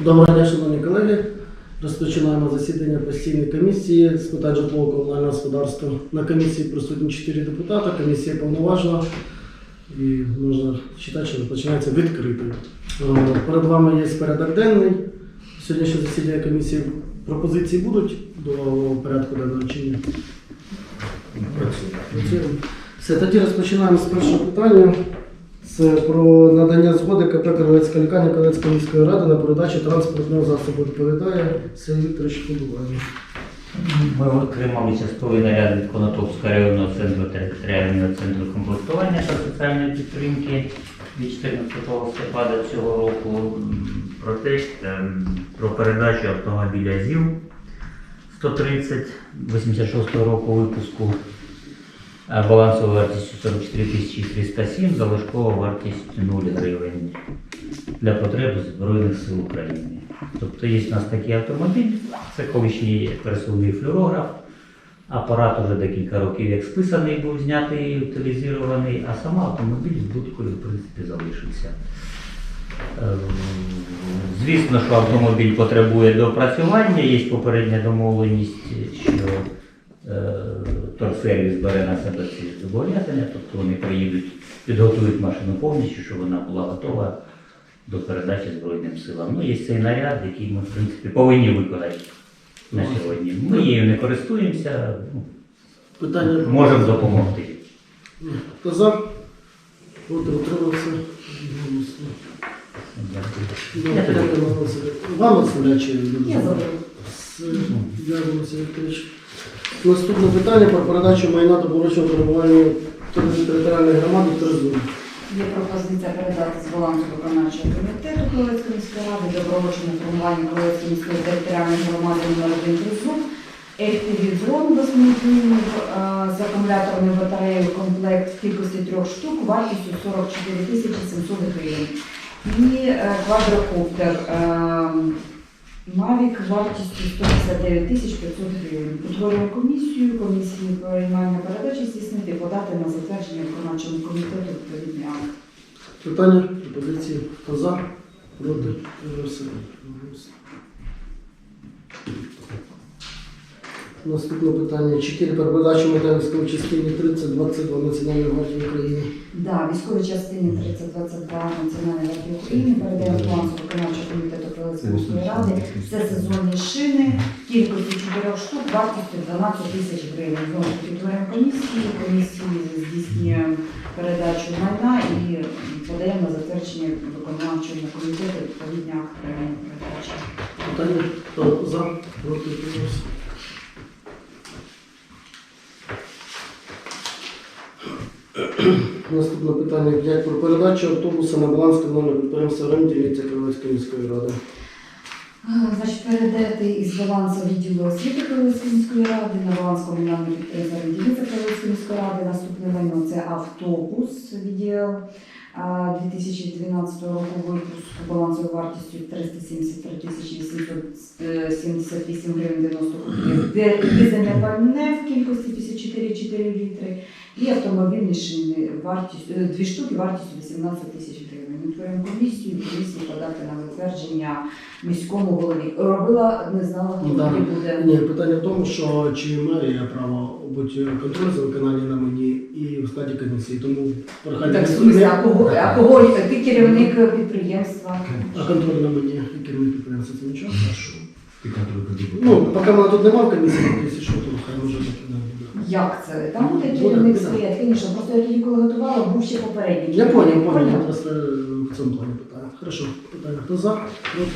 Доброго дня, шановні колеги. Розпочинаємо засідання постійної комісії з питань житлового комунального господарства. На комісії присутні 4 депутати, комісія повноважна і можна вважати, що починається відкритою. Е, Перед вами є порядок денний. Сьогоднішнє засідання комісії пропозиції будуть до порядку денного чи ні? Працюємо. Все, тоді розпочинаємо з першого питання. Це про надання згоди КП Кривецька лікарня Кривецької міської ради на передачу транспортного засобу. Відповідає Сергій Подуваний. Ми отримали частковий наряд від Конотопського районного центру територіального центру комплектування та соціальної підтримки від 14 листопада цього року про те, ем, про передачу автомобіля ЗІЛ 130 86 року випуску. Балансова вартістю 44 тисячі 307, залишкова вартість 0 гривень для потреб Збройних сил України. Тобто є у нас такий автомобіль, це колишній пересувний флюорограф. Апарат уже декілька років як списаний був знятий і утилізований, а сам автомобіль з будкою в принципі залишився. Ем, Звісно, що автомобіль потребує доопрацювання, є попередня домовленість, що торсервіс бере на себе ці зобов'язання, тобто вони приїдуть, підготують машину повністю, щоб вона була готова до передачі Збройним силам. Ну, є цей наряд, який ми, в принципі, повинні виконати на сьогодні. Ми її не користуємося, ну, Питання можемо допомогти. Хто за? Проти утримався. Дякую. Ну, дякую, Вам оставляю Я. Дякую, Василь Вікторович. Наступне питання про передачу майна та поручного перебування територіальної громади Терезуни. Є пропозиція передати з балансу виконавчого комітету Кривецької міської ради добровольчому формуванню Кривецької міської територіальної громади номер 1 Тризуб, Ельтивізон 8 е, з акумуляторною батареєю комплект в кількості трьох штук вартістю 44 тисячі 700 гривень. І е, квадрокоптер Mavic вартістю 159 тисяч 500 гривень. Утворюємо комісію, комісії приймання передачі здійснити, подати на затвердження виконавчому комітету відповідний акт. Питання, пропозиції. Хто за? Проти? Голосно. Наступне питання. 4 про передачу матеріальської частини 3022 Національної гвардії України. Да, військовій частині 3022 Національної гвардії України передаємо балансу виконавчого комітету Кривицької ради. Це сезонні шини, кількості 4 штук, вартістю 12 тисяч гривень. Знову ж таки, утворюємо комісію, комісії здійснюємо передачу майна і подаємо на затвердження виконавчому комітету відповідні акт приймання передачі. Питання. Хто за? Проти? Утримався. Наступне питання 5 про передачу автобуса на баланс комунального підприємства «Ремділіття Кривецької міської ради. Значить, передати із балансу відділу освіти Кривицької міської ради на баланс комунального підприємства «Ренділіця» Кривицької міської ради. Наступне майно це автобус відділ 2012 року випуску балансовою вартістю 373 тисячі 878 гривень 90 копійок. Де- Дизельне пальне в кількості 54,4 літри і автомобільні шини вартістю, е, дві штуки вартістю 18 тисяч гривень. Ми творимо комісію, комісію подати на затвердження міському голові. Робила, не знала, хто Ну, буде. Ні, питання в тому, що чи має право бути контроль за виконання на мені і в складі комісії. Тому прохання. Так, в а кого, а кого ти керівник підприємства? А контроль на мені і керівник підприємства це нічого? Ти контроль тоді Ну, поки мене тут немає в комісії, якщо що, то хай може бути. Як це? Там буде керівник стоять, звісно. Просто я тоді, коли готувала, був ще попередній. Я понял. Поняла? Просто е, в цьому плані питання. Хорошо, питання. Хто за? Проти?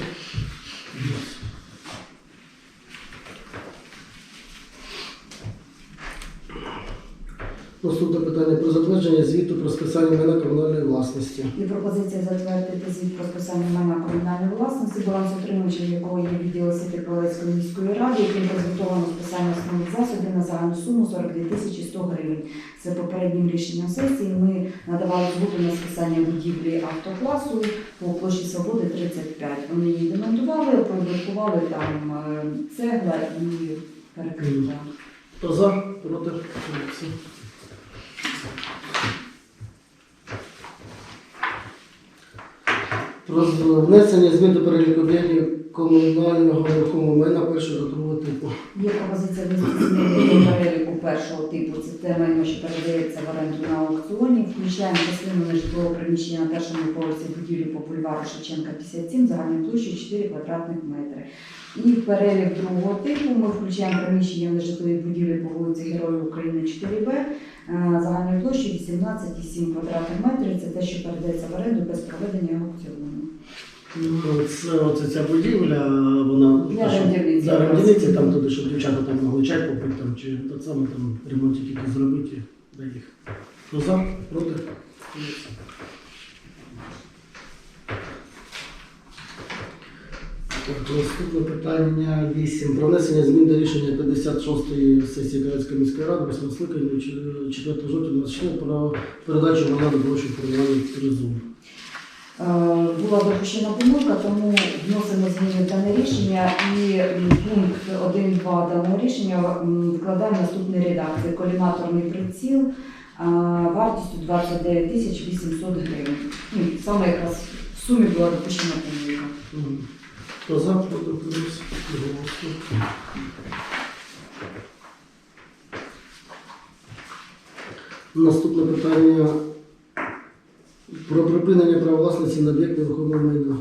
Наступне питання про затвердження звіту про списання майна комунальної власності. Є пропозиція затвердити звіт про списання майна комунальної власності, баланс балансоутримувачем якого є відділ освіти Кривецької міської ради, яким презентовано списання основних засобів на загальну суму 42 тисячі 100 гривень. Це попереднім рішенням сесії. Ми надавали згоду на списання будівлі автокласу по площі Свободи 35. Вони її демонтували, проєктували там е, цегла і перекриття. Хто за? Проти? Про внесення змін до переліку об'єктів комунального нерухомого майна першого та другого типу. Є пропозиція внести зміни до переліку першого типу. Це те майно, що передається в оренду на аукціоні. Включаємо частину нежитлового приміщення на першому поверсі будівлі по бульвару Шевченка 57 загальною площею 4 квадратних метри. І в перелік другого типу ми включаємо приміщення в нежитловій будівлі по вулиці Героїв України 4Б е, загальною площею 18,7 квадратних метрів. Це те, що передається в оренду без проведення аукціону. Ну, Це оце ця будівля, вона Для та, що- рендівниці. для рендівниці, там туди, щоб дівчата там могли чай попити, там, чи так само там ремонт тільки зробити і їх. Хто за, проти? Наступне питання 8. Про внесення змін до рішення 56-ї сесії Київської міської ради 8 скликання 4 жовтня 24 про передачу майна до грошей формування. Е, Була допущена помилка, тому вносимо зміни в дане рішення і пункт 1.2 даного рішення м, викладаємо в наступній редакції. Коліматорний приціл е, вартістю 29 тисяч 800 гривень. Саме якраз в сумі була допущена помилка. Хто за, проти, утримався? Одноголосно. Наступне питання про припинення права власності на об'єкт нерухомого майна.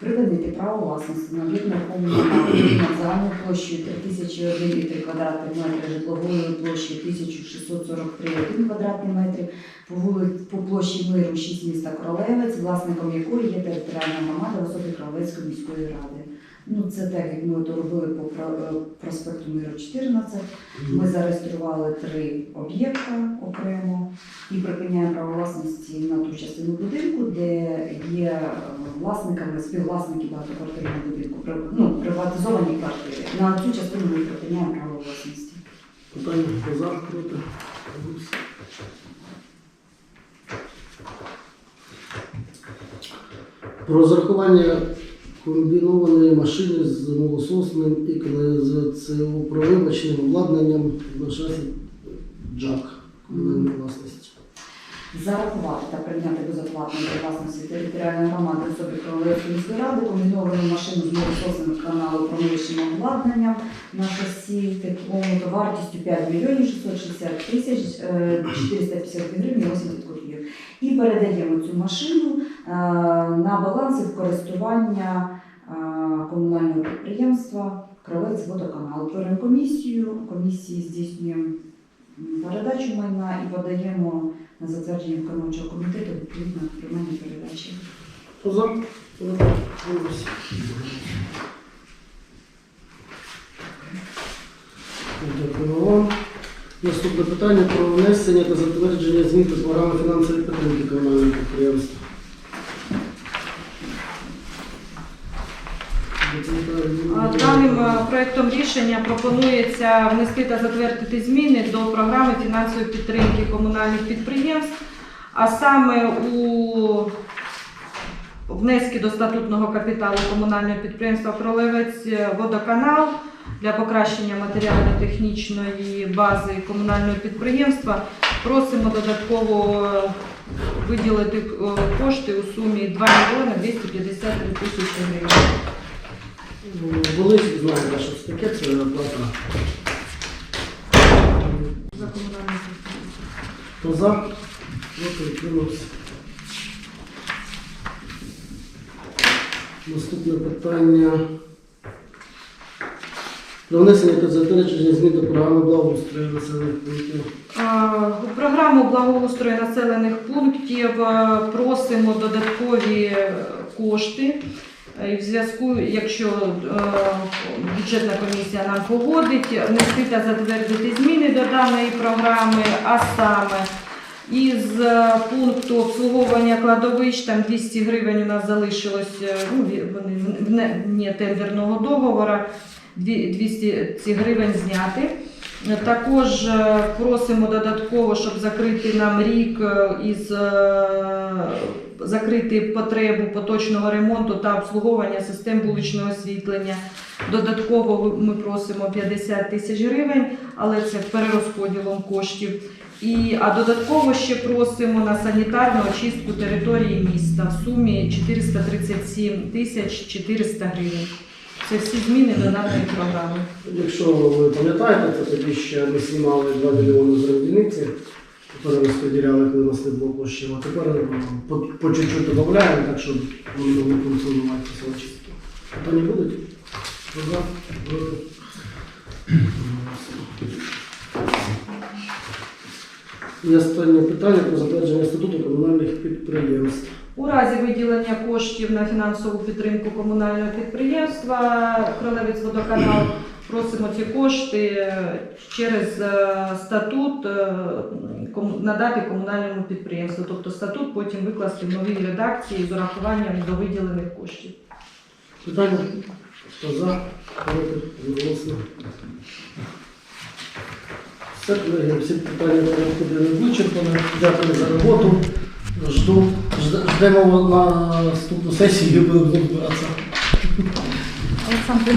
Припинити право власності на об'єкт нерухомого майна загальною площею 3001,3 квадратних метри, житловою площею 1643,1 квадратний метр, по, вули- по площі Миру 6 міста Кролевець, власником якої є територіальна громада в особі Кролевецької міської ради. Ну, це так, як ми робили по е, проспекту Миру 14. Ми зареєстрували три об'єкта окремо і припиняємо право власності на ту частину будинку, де є е, власниками, співвласники багатоквартирного будинку, ну, приватизовані квартири. На цю частину ми припиняємо право власності. Питання за, проти? Про зарахування комбінованої машини з молососним і каналізаціопровивачним обладнанням на шасі Джак комунальної власності. Зарахувати та прийняти безоплатно для власності територіальної громади особи Кролевської міської ради комбіновану машину з молососним каналу промивочним обладнанням на шасі теплому вартістю 5 мільйонів 660 тисяч е, 450 гривень 80 копійок. І передаємо цю машину е, на баланси в користування е, комунального підприємства Кровець водоканал. Беремо комісію, комісії здійснюємо передачу майна і подаємо на затвердження виконавчого комітету відповідно приймання передачі. Дякую вам. Наступне питання про внесення та затвердження змін до програми фінансової підтримки комунального підприємства. А, Даним е, проектом рішення пропонується внести та затвердити зміни до програми фінансової підтримки комунальних підприємств, а саме у внески до статутного капіталу комунального підприємства Кролевець водоканал для покращення матеріально-технічної бази комунального підприємства. Просимо додатково е, виділити е, кошти у сумі 2 мільйони 253 тисячі гривень. Були, знаєте, що це таке, це оплата. За комунальне підприємство. Хто за? Проти? Утримався. Наступне питання. Про внесення затвердження змін до програми благоустрою населених пунктів. Програму благоустрою населених пунктів е, просимо додаткові е, кошти. І в зв'язку, якщо е, бюджетна комісія нам погодить, внести та затвердити зміни до даної програми, а саме із е, пункту обслуговування кладовищ, там 200 гривень у нас залишилось, е, ну, вони вне- вне тендерного договору, 200 ці гривень зняти. Також е, просимо додатково, щоб закрити нам рік е, із е, закрити потребу поточного ремонту та обслуговування систем вуличного освітлення. Додатково ми просимо 50 тисяч гривень, але це перерозподілом коштів. І, а додатково ще просимо на санітарну очистку території міста в сумі 437 тисяч 400 гривень. Це всі зміни до даної програми. Якщо ви пам'ятаєте, то тоді ще ми знімали 2 мільйони з одиниці, які розподіляли, коли нас не було коштів. А тепер е, по, чуть-чуть додаємо, так щоб вони могли функціонувати після очистки. Питання будуть? Хто за? Проти? І останнє питання про затвердження статуту комунальних підприємств. У разі виділення коштів на фінансову підтримку комунального підприємства Кролевець водоканал просимо ці кошти через е, статут е, надати комунальному підприємству. Тобто статут потім викласти в новій редакції з урахуванням до виділених коштів. Питання? Хто за? Проти? Одноголосно. Все, колеги, всі питання порядку вичерпані. Дякую за роботу. Жду, жд- ждемо на наступну сесію будемо розбиратися. Олександр